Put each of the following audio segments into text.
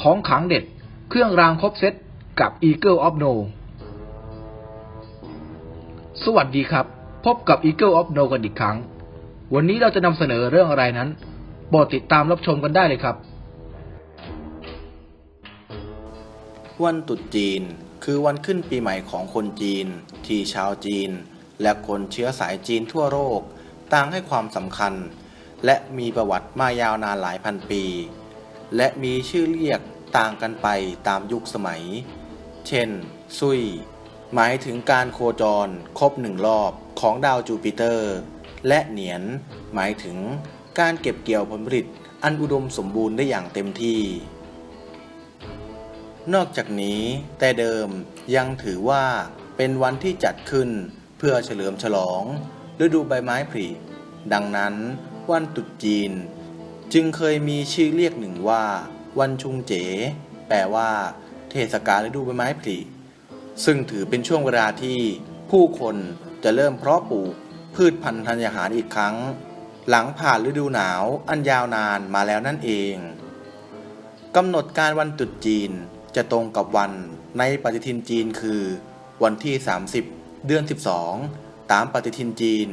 ของขังเด็ด เครื่องรางครบเซตกับ Eagle of No สวัสดีครับ พบกับ Eagle of No กันอีกครั้ง วันนี้เราจะนำเสนอเรื่องอะไรนั้นโปรดติดตามรับชมกันได้เลยครับ วันตรุษจีนคือวันขึ้นปีใหม่ของคนจีน ที่ชาวจีน และคนเชื้อสายจีนทั่วโลกต่างให้ความสำคัญ และมีประวัติมายาวนานหลายพันปี และมีชื่อเรียกต่างกันไปตามยุคสมัย เช่น ซุย หมายถึงการโคจรครบหนึ่งรอบของดาวจูปิเตอร์ และเหนียน หมายถึงการเก็บเกี่ยวผลผลิตอันอุดมสมบูรณ์ได้อย่างเต็มที่ นอกจากนี้ แต่เดิมยังถือว่าเป็นวันที่จัดขึ้นเพื่อเฉลิมฉลองฤดูใบไม้ผลิดังนั้น วันตรุษจีน จึงเคยมีชื่อเรียกหนึ่งว่า วันชุงเจ๋ แปลว่า เทศกาลฤดูใบไม้ผลิซึ่งถือเป็นช่วงเวลาที่ผู้คนจะเริ่มเพาะปลูกพืชพันธุ์ธัญญาหารอีกครั้ง หลังผ่านฤดูหนาวอันยาวนานมาแล้วนั่นเองกำหนดการวันตรุษจีนจะตรงกับวันในปฏิทินจีนคือ วันที่ 30 เดือน 12 ตามปฏิทินจีน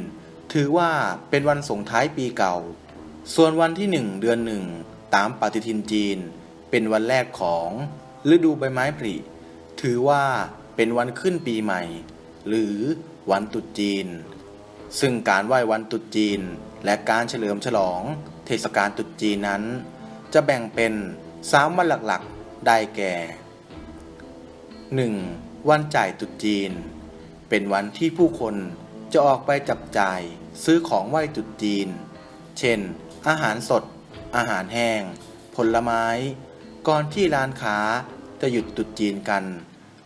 ถือว่าเป็นวันส่งท้ายปีเก่า ส่วนวันที่ 1 เดือน1ตามปฏิทินจีน เป็นวันแรกของฤดูใบไม้ผลิถือว่าเป็นวันขึ้นปีใหม่ หรือวันตรุษจีน ซึ่งการไหว้วันตรุษจีน และการเฉลิมฉลอง เทศกาลตรุษจีนนั้น จะแบ่งเป็นสามวันหลักๆ ได้แก่ 1. วันจ่ายตรุษจีน เป็นวันที่ผู้คนจะออกไปจับจ่ายซื้อของไหว้ตรุษจีน เช่น อาหารสด อาหารแห้ง ผลไม้ ก่อนที่ร้านค้าจะหยุดตรุษจีนกัน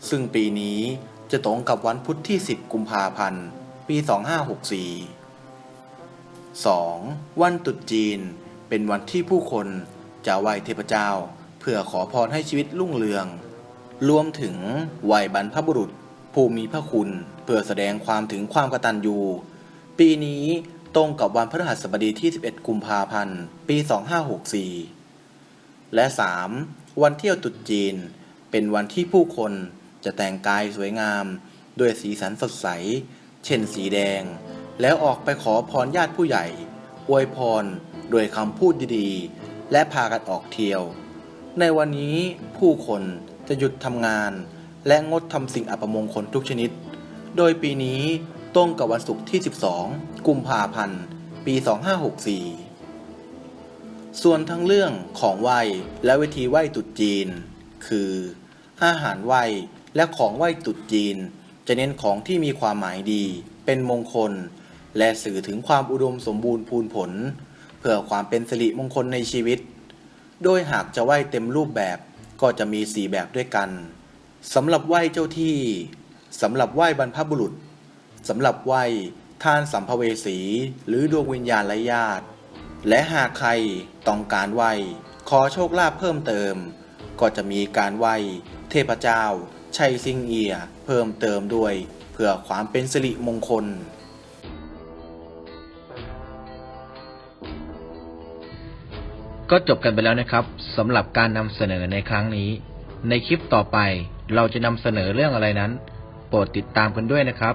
ซึ่งปีนี้จะตรงกับวันพุธที่ 10 กุมภาพันธ์ ปี 2564 2. วันตรุษจีนเป็นวันที่ผู้คนจะไหว้เทพเจ้า เพื่อขอพรให้ชีวิตรุ่งเรือง รวมถึงไหว้บรรพบุรุษผู้มีพระคุณ เพื่อแสดงความถึงความกตัญญู ปีนี้ ตรงกับวันพฤหัสบดีที่ 11 กุมภาพันธ์ ปี 2564 และ 3. วันเที่ยวตรุษจีน เป็นวันที่ผู้คนจะแต่งกายสวยงาม ด้วยสีสันสดใส เช่นสีแดง แล้วออกไปขอพรญาติผู้ใหญ่ อวยพรโดยคำพูดดีๆ และพากันออกเที่ยว ในวันนี้ผู้คนจะหยุดทำงาน และงดทำสิ่งอัปมงคลทุกชนิด โดยปีนี้ ตรงกับวันศุกร์ที่ 12 กุมภาพันธ์ ปี 2564 ส่วนทั้งเรื่องของไหวและวิธีไหว้ตรุษจีน คือ อาหารไหวและของไหว้ตรุษจีน จะเน้นของที่มีความหมายดี เป็นมงคล และสื่อถึงความอุดมสมบูรณ์พูนผล เพื่อความเป็นสิริมงคลในชีวิต โดยหากจะไหวเต็มรูปแบบก็จะมีสี่แบบด้วยกันสำหรับไหวเจ้าที่สำหรับไหวบรรพบุรุษ สำหรับไหว้ท่านสัมภเวสี หรือดวงวิญญาณไร้ญาติ และหากใครต้องการไหว้ขอโชคลาภเพิ่มเติม ก็จะมีการไหว้เทพเจ้าชัยซิงเอีย เพิ่มเติมด้วยเพื่อความเป็นสิริมงคลก็จบกันไปแล้วนะครับสำหรับการนำเสนอในครั้งนี้ ในคลิปต่อไปเราจะนำเสนอเรื่องอะไรนั้น โปรดติดตามกันด้วยนะครับ